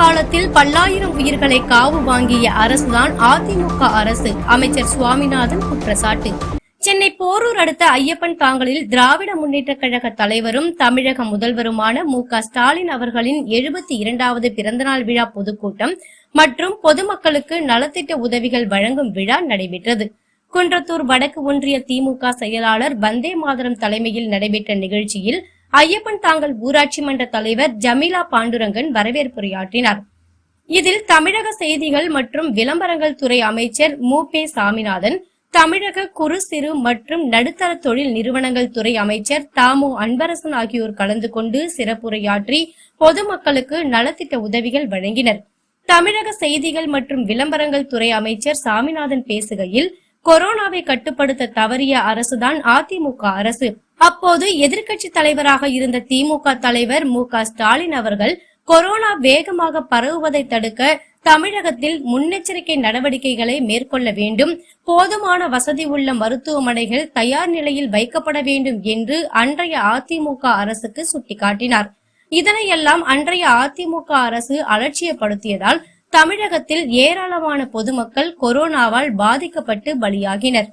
காலத்தில் பல்லாயிரம் உயிர்களை காவு வாங்கிய அரசுதான் அதிமுக அரசு. அமைச்சர் சுவாமிநாதன் குற்றச்சாட்டு. சென்னை போரூர் அடுத்த ஐயப்பன் தாங்கலில் திராவிட முன்னேற்ற கழக தலைவரும் தமிழக முதல்வருமான மு க ஸ்டாலின் அவர்களின் எழுபத்தி இரண்டாவது பிறந்தநாள் விழா பொதுக்கூட்டம் மற்றும் பொதுமக்களுக்கு நலத்திட்ட உதவிகள் வழங்கும் விழா நடைபெற்றது. குன்றத்தூர் வடக்கு ஒன்றிய திமுக செயலாளர் வந்தே மாதரம் தலைமையில் நடைபெற்ற நிகழ்ச்சியில் ஐயப்பன் தாங்கல் ஊராட்சி மன்ற தலைவர் ஜமீலா பாண்டுரங்கன் வரவேற்புரையாற்றினார். இதில் தமிழக செய்திகள் மற்றும் விளம்பரங்கள் துறை அமைச்சர் மு. பே. சாமிநாதன் தமிழக குறு சிறு மற்றும் நடுத்தர தொழில் நிறுவனங்கள் துறை அமைச்சர் தாமு அன்பரசன் ஆகியோர் கலந்து கொண்டு சிறப்புரையாற்றி பொதுமக்களுக்கு நலத்திட்ட உதவிகள் வழங்கினர். தமிழக செய்திகள் மற்றும் விளம்பரங்கள் துறை அமைச்சர் சாமிநாதன் பேசுகையில் கொரோனாவை கட்டுப்படுத்த தவறிய அரசுதான் அதிமுக அரசு. அப்போது எதிர்கட்சி தலைவராக இருந்த திமுக தலைவர் மு க ஸ்டாலின் அவர்கள் கொரோனா வேகமாக பரவுவதை தடுக்க தமிழகத்தில் முன்னெச்சரிக்கை நடவடிக்கைகளை மேற்கொள்ள வேண்டும். போதுமான வசதி உள்ள மருத்துவமனைகள் தயார் நிலையில் வைக்கப்பட வேண்டும் என்று அன்றைய அதிமுக அரசுக்கு சுட்டிக்காட்டினார். இதனையெல்லாம் அன்றைய அதிமுக அரசு அலட்சியப்படுத்தியதால் தமிழகத்தில் ஏராளமான பொதுமக்கள் கொரோனாவால் பாதிக்கப்பட்டு பலியாகினர்.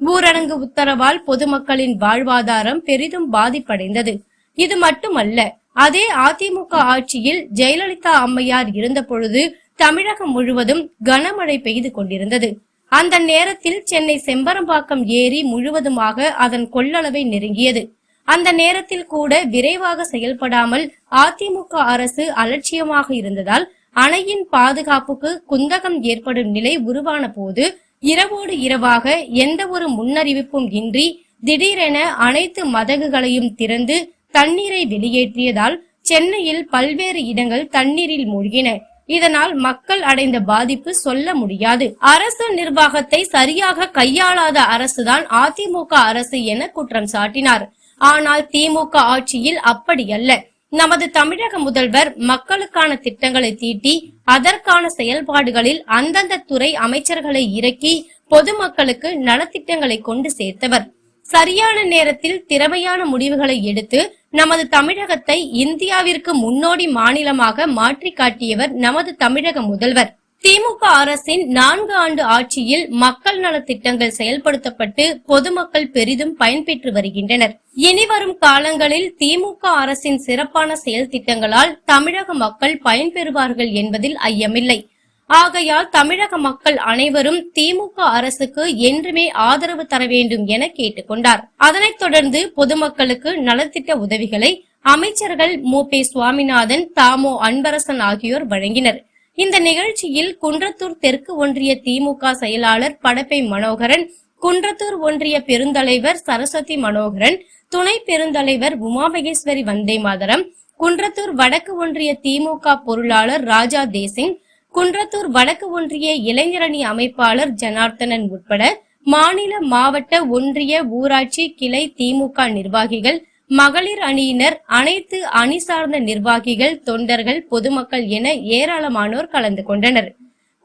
ஊரடங்கு உத்தரவால் பொதுமக்களின் வாழ்வாதாரம் பெரிதும் பாதிப்படைந்தது. இது மட்டுமல்ல அதே அதிமுக ஆட்சியில் ஜெயலலிதா அம்மையார் இருந்தபொழுது தமிழகம் முழுவதும் கனமழை பெய்து கொண்டிருந்தது. அந்த நேரத்தில் சென்னை செம்பரம்பாக்கம் ஏரி முழுவதுமாக அதன் கொள்ளளவை நெருங்கியது. அந்த நேரத்தில் கூட விரைவாக செயல்படாமல் அதிமுக அரசு அலட்சியமாக இருந்ததால் அணையின் பாதுகாப்புக்கு குந்தகம் ஏற்படும் நிலை உருவான போது இரவோடு இரவாக எந்த ஒரு முன்னறிவிப்பும் இன்றி திடீரென அனைத்து மதகுகளையும் திறந்து தண்ணீரை வெளியேற்றியதால் சென்னையில் பல்வேறு இடங்கள் தண்ணீரில் மூழ்கின. இதனால் மக்கள் அடைந்த பாதிப்பு சொல்ல முடியாது. அரசு நிர்வாகத்தை சரியாக கையாளாத அரசுதான் அதிமுக அரசு என குற்றம் சாட்டினார். ஆனால் திமுக ஆட்சியில் அப்படியல்ல நமது தமிழக முதல்வர் மக்களுக்கான திட்டங்களை தீட்டி அதற்கான செயல்பாடுகளில் அந்தந்த துறை அமைச்சர்களை இறக்கி பொதுமக்களுக்கு நலத்திட்டங்களை கொண்டு சேர்த்தவர். சரியான நேரத்தில் திறமையான முடிவுகளை எடுத்து நமது தமிழகத்தை இந்தியாவிற்கு முன்னோடி மாநிலமாக மாற்றி காட்டியவர் நமது தமிழக முதல்வர். திமுக அரசின் நான்கு ஆண்டு ஆட்சியில் மக்கள் நலத்திட்டங்கள் செயல்படுத்தப்பட்டு பொதுமக்கள் பெரிதும் பயன்பெற்று வருகின்றனர். இனிவரும் காலங்களில் திமுக அரசின் சிறப்பான செயல் திட்டங்களால் தமிழக மக்கள் பயன்பெறுவார்கள் என்பதில் ஐயமில்லை. ஆகையால் தமிழக மக்கள் அனைவரும் திமுக அரசுக்கு என்றுமே ஆதரவு தர வேண்டும் என கேட்டுக்கொண்டார். அதனைத் தொடர்ந்து பொதுமக்களுக்கு நலத்திட்ட உதவிகளை அமைச்சர்கள் மு. பே. சுவாமிநாதன் தாமோ அன்பரசன் ஆகியோர் வழங்கினர். இந்த நிகழ்ச்சியில் குன்றத்தூர் தெற்கு ஒன்றிய திமுக செயலாளர் படப்பை மனோகரன் குன்றத்தூர் ஒன்றிய பெருந்தலைவர் சரஸ்வதி மனோகரன் துணை பெருந்தலைவர் உமாமகேஸ்வரி வந்தே மாதரம் குன்றத்தூர் வடக்கு ஒன்றிய திமுக பொருளாளர் ராஜா தேசிங் குன்றத்தூர் வடக்கு ஒன்றிய இளைஞரணி அமைப்பாளர் ஜனார்த்தனன் உட்பட மாநில மாவட்ட ஒன்றிய ஊராட்சி கிளை திமுக நிர்வாகிகள் மகளிர் அணியினர் அனைத்து அணி சார்ந்த நிர்வாகிகள் தொண்டர்கள் பொதுமக்கள் என ஏராளமானோர் கலந்து கொண்டனர்.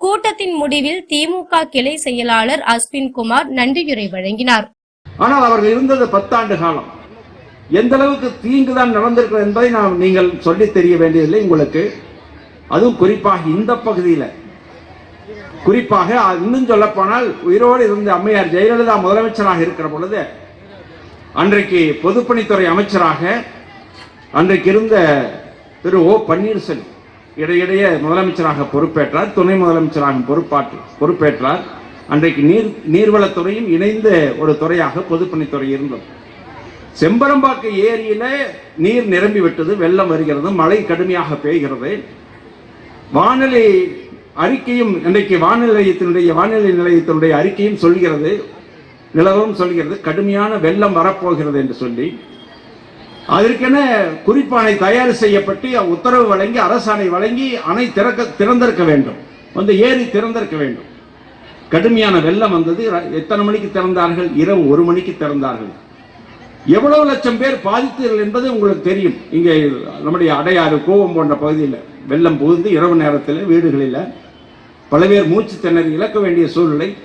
கூட்டத்தின் முடிவில் திமுக கிளை செயலாளர் அஸ்வின் குமார் நன்றியுரை வழங்கினார். ஆனால் அவர்கள் இருந்தது பத்தாண்டு காலம். எந்த அளவுக்கு தீங்குதான் நடந்திருக்கிறது என்பதை நாம் நீங்கள் சொல்லித் தெரிய வேண்டியதில்லை உங்களுக்கு. அதுவும் குறிப்பாக இந்த பகுதியில். குறிப்பாக இன்னும் சொல்லப்போனால் உயிரோடு இருந்த அம்மையார் ஜெயலலிதா முதலமைச்சராக இருக்கிற பொழுது அன்றைக்கு பொதுப்பணித்துறை அமைச்சராக அன்றைக்கு இருந்த திரு ஓ பன்னீர்செல்வம் இடையிடையே முதலமைச்சராக பொறுப்பேற்றார் துணை முதலமைச்சராக பொறுப்பாற்று பொறுப்பேற்றார். அன்றைக்கு நீர் நீர்வளத்துறையும் இணைந்த ஒரு துறையாக பொதுப்பணித்துறை இருந்தது. செம்பரம்பாக்கு ஏரியில நீர் நிரம்பி விட்டது வெள்ளம் வருகிறது மழை கடுமையாக பெய்கிறது. வானிலை அறிக்கையும் இன்றைக்கு வானிலை நிலையத்தினுடைய வானிலை நிலையத்தினுடைய அறிக்கையும் சொல்கிறது நிலவரம் சொல்கிறது கடுமையான வெள்ளம் வரப்போகிறது என்று சொல்லி அதற்கென குறிப்பானை தயார் செய்யப்பட்டு உத்தரவு வழங்கி அரசாணை வழங்கி அணை திறக்க திறந்திருக்க வேண்டும். வந்து ஏரி திறந்திருக்க வேண்டும். கடுமையான வெள்ளம் வந்தது எத்தனை மணிக்கு திறந்தார்கள்? இரவு ஒரு மணிக்கு திறந்தார்கள். எவ்வளவு லட்சம் பேர் பாதித்தீர்கள் என்பது உங்களுக்கு தெரியும். இங்கே நம்முடைய அடையாறு கோவம் போன்ற பகுதியில் வெள்ளம் புகுந்து இரவு நேரத்தில் வீடுகளில் பல பேர் மூச்சு திணறி இழக்க வேண்டிய சூழ்நிலை.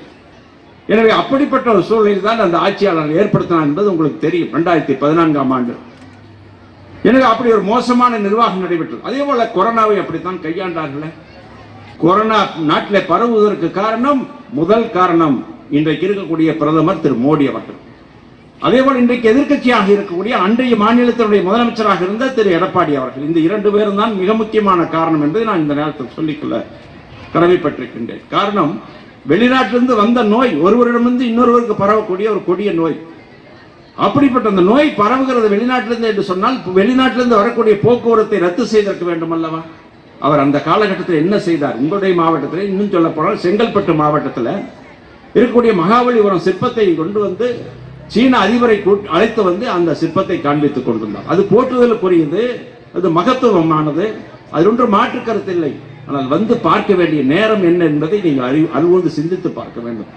எனவே அப்படிப்பட்ட ஒரு சூழ்நிலை தான் அந்த ஆட்சியாளர் ஏற்படுத்தினார் என்பது உங்களுக்கு தெரியும் ரெண்டாயிரத்தி பதினான்காம் ஆண்டு. எனவே அப்படி ஒரு மோசமான நிர்வாகம் நடைபெற்றது. அதே போல கொரோனாவை அப்படித்தான் கையாண்டார்களே. கொரோனா நாட்டில் பரவுவதற்கு காரணம் முதல் காரணம் இன்றைக்கு இருக்கக்கூடிய பிரதமர் திரு மோடி அவர்கள். அதே போல இன்றைக்கு எதிர்க்கட்சியாக இருக்கக்கூடிய அன்றைய மாநிலத்தினுடைய முதலமைச்சராக இருந்த திரு எடப்பாடி அவர்கள். இந்த இரண்டு பேரும் தான் மிக முக்கியமான காரணம் என்பதை நான் இந்த நேரத்தில் சொல்லிக்கொள்ள கடமைப்பட்டிருக்கின்றேன். காரணம் வெளிநாட்டிலிருந்து வந்த நோய் ஒருவரிடமிருந்து இன்னொருவருக்கு பரவக்கூடிய ஒரு கொடிய நோய். அப்படிப்பட்ட அந்த நோய் பரவுகிறது வெளிநாட்டிலிருந்து என்று சொன்னால் வெளிநாட்டிலிருந்து வரக்கூடிய போக்குவரத்தை ரத்து செய்திருக்க வேண்டும் அல்லவா அவர் அந்த காலகட்டத்தில் என்ன செய்தார்? உங்களுடைய மாவட்டத்தில் இன்னும் சொல்ல போனால் செங்கல்பட்டு மாவட்டத்தில் இருக்கக்கூடிய மகாபலிபுரம் சிற்பத்தை கொண்டு வந்து சீன அதிபரை கூட்- அழைத்து வந்து அந்த சிற்பத்தை காண்பித்துக் கொண்டிருந்தார். அது போற்றுதலுக்குரியது அது மகத்துவமானது அது ஒன்று மாற்று கருத்தில்லை ஆனால் வந்து பார்க்க வேண்டிய நேரம் என்ன என்பதை நீங்கள் அறி அறுபது சிந்தித்து பார்க்க வேண்டும்.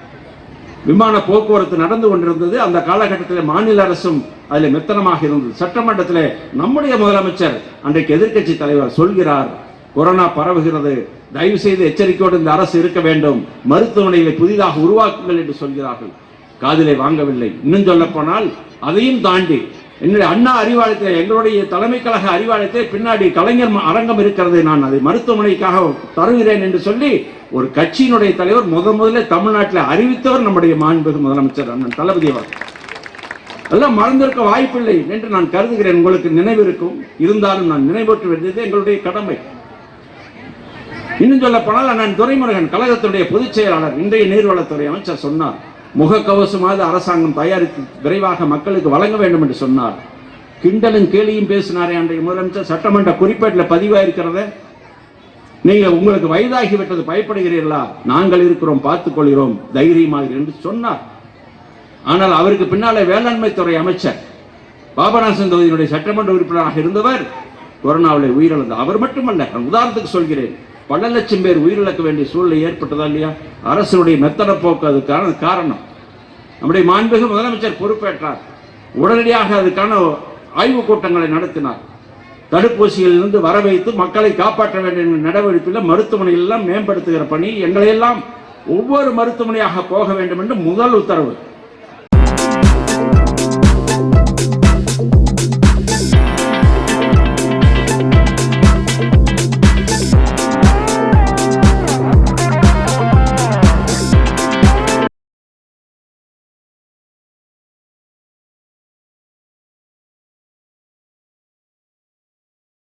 விமான போக்குவரத்து நடந்து கொண்டிருந்தது அந்த காலகட்டத்தில் மாநில அரசும் அதில் மெத்தனமாக இருந்தது. சட்டமன்றத்தில் நம்முடைய முதலமைச்சர் அன்றைக்கு எதிர்க்கட்சி தலைவர் சொல்கிறார் கொரோனா பரவுகிறது. தயவு செய்து எச்சரிக்கையோடு இந்த அரசு இருக்க வேண்டும். மருத்துவமனைகளை புதிதாக உருவாக்குங்கள் என்று சொல்கிறார்கள். காதிலே வாங்கவில்லை. இன்னும் சொல்ல போனால் அதையும் தாண்டி என்னுடைய அண்ணா அறிவாலயத்தில் எங்களுடைய தலைமை கழக அறிவாலயத்தில் பின்னாடி கலைஞர் அரங்கம் இருக்கிறது நான் அதை மருத்துவமனைக்காக தருகிறேன் என்று சொல்லி ஒரு கட்சியினுடைய தலைவர் முத முதல்ல தமிழ்நாட்டில் அறிவித்தவர் நம்முடைய மாண்பு முதலமைச்சர் அண்ணன் தளபதி அவர் எல்லாம் மறந்திருக்க வாய்ப்பில்லை என்று நான் கருதுகிறேன். உங்களுக்கு நினைவு இருக்கும் இருந்தாலும் நான் நினைவூட்ட வேண்டியது எங்களுடைய கடமை. இன்னும் சொல்ல போனால் அண்ணன் துரைமுருகன் கழகத்துடைய பொதுச் செயலாளர் இன்றைய நீர்வளத்துறை அமைச்சர் சொன்னார். முகக்கவசமாவது அரசாங்கம் தயாரித்து விரைவாக மக்களுக்கு வழங்க வேண்டும் என்று சொன்னார். கிண்டலும் கேலியும் பேசினாரே அன்றைய முதலமைச்சர். சட்டமன்ற குறிப்பேட்டில் பதிவாயிருக்கிறத நீங்கள் உங்களுக்கு வயதாகிவிட்டது பயப்படுகிறீர்களா? நாங்கள் இருக்கிறோம் பார்த்துக்கொள்கிறோம் தைரியமாக என்று சொன்னார். ஆனால் அவருக்கு பின்னாலே வேளாண்மை துறை அமைச்சர் பாபநாசன் தொகுதியினுடைய சட்டமன்ற உறுப்பினராக இருந்தவர். கொரோனாவில் உயிரிழந்தார் அவர் மட்டுமல்ல நான் உதாரணத்துக்கு சொல்கிறேன். பல லட்சம் பேர் உயிரிழக்க வேண்டிய சூழ்நிலை ஏற்பட்டதா இல்லையா? அரசுடைய மெத்தன போக்கு அதுக்கான காரணம். நம்முடைய மாண்புமிகு முதலமைச்சர் பொறுப்பேற்றார். உடனடியாக அதுக்கான ஆய்வுக் கூட்டங்களை நடத்தினார். தடுப்பூசியிலிருந்து வர வைத்து மக்களை காப்பாற்ற வேண்டிய நடவடிக்கையில் மருத்துவமனைகள் எல்லாம் மேம்படுத்துகிற பணி எங்களையெல்லாம் ஒவ்வொரு மருத்துவமனையாக போக வேண்டும் என்று முதல் உத்தரவு.